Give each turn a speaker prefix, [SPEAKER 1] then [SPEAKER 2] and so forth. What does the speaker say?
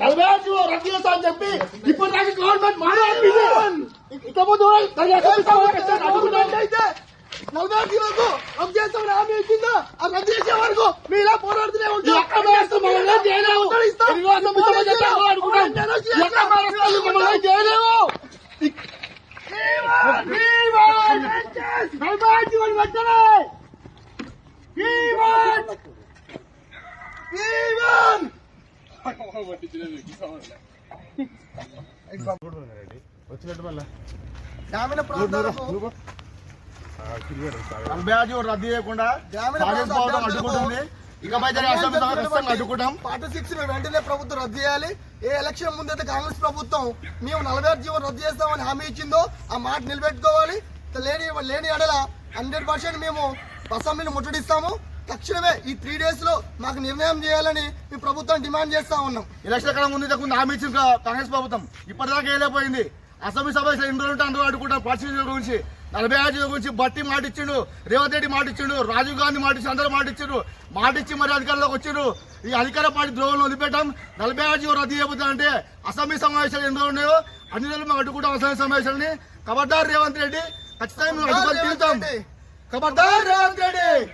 [SPEAKER 1] నలభై ఆరు రద్దు చేస్తా అని చెప్పి ఇప్పుడు దాకా గవర్నమెంట్ మాట్లాడింది ఇంత ముందు దర్యాప్తు చేస్తాం. అడుగుతాం.
[SPEAKER 2] నలభై కిలోకు రద్దు చేస్తామని హామీ ఇచ్చిందో? ఆ రద్దు చేసే వరకు మీరు ఇలా పోరాడుతూనే
[SPEAKER 1] ఈ
[SPEAKER 3] వచ్చినట్టు మళ్ళా. రద్దు చేయకుండా అడ్డుకుంటుంది. ఇకపై అడ్డుకుంటాం.
[SPEAKER 2] ఫార్టీ సిక్స్ వెంటనే ప్రభుత్వం రద్దు చేయాలి. ఏ ఎలక్షన్ ముందైతే కాంగ్రెస్ ప్రభుత్వం మేము నలభై ఆరు జీవో రద్దు చేస్తామని హామీ ఇచ్చిందో ఆ మాట నిలబెట్టుకోవాలి. లేని లేని ఎడల హండ్రెడ్ పర్సెంట్ మేము అసెంబ్లీని ముట్టడిస్తాము. తక్షణమే ఈ త్రీ డేస్లో మాకు నిర్ణయం చేయాలని మీ ప్రభుత్వం డిమాండ్ చేస్తా ఉన్నాం.
[SPEAKER 3] ఎలక్షన్ కాలం ముందు ఇంతకు ముందు హామీ ఇచ్చింది కాంగ్రెస్ ప్రభుత్వం. ఇప్పటిదాకా వేయలేకపోయింది అసెంబ్లీ సభ ఎన్ని రోజులు అందరూ అడ్డుకుంటాం పరిస్థితుల గురించి. నలభై ఆరు గురించి బట్టి మాట ఇచ్చిండు. రేవంత్ రెడ్డి మాట ఇచ్చిండు. రాజీవ్ గాంధీ మాట ఇచ్చి అందరూ మాట ఇచ్చిండు. మాట ఇచ్చి మరి అధికారంలోకి వచ్చిండ్రు ఈ అధికార పార్టీ ద్రోహంలో వదిలిపెట్టాం. నలభై ఆరు జీవో రద్దు చేయబోతున్నా అంటే అసెంబ్లీ సమావేశాలు ఎన్ని రోజులు ఉన్నాయో అన్ని రోజులు మేము అడ్డుకుంటాం అసెంబ్లీ సమావేశాలని. ఖబర్దార్ రేవంత్ రెడ్డి ఖచ్చితంగా మేము అడ్డుకొని తీరుతాం ఖబర్దార్ రేవంత్ రెడ్డి
[SPEAKER 4] ఓకే రైట్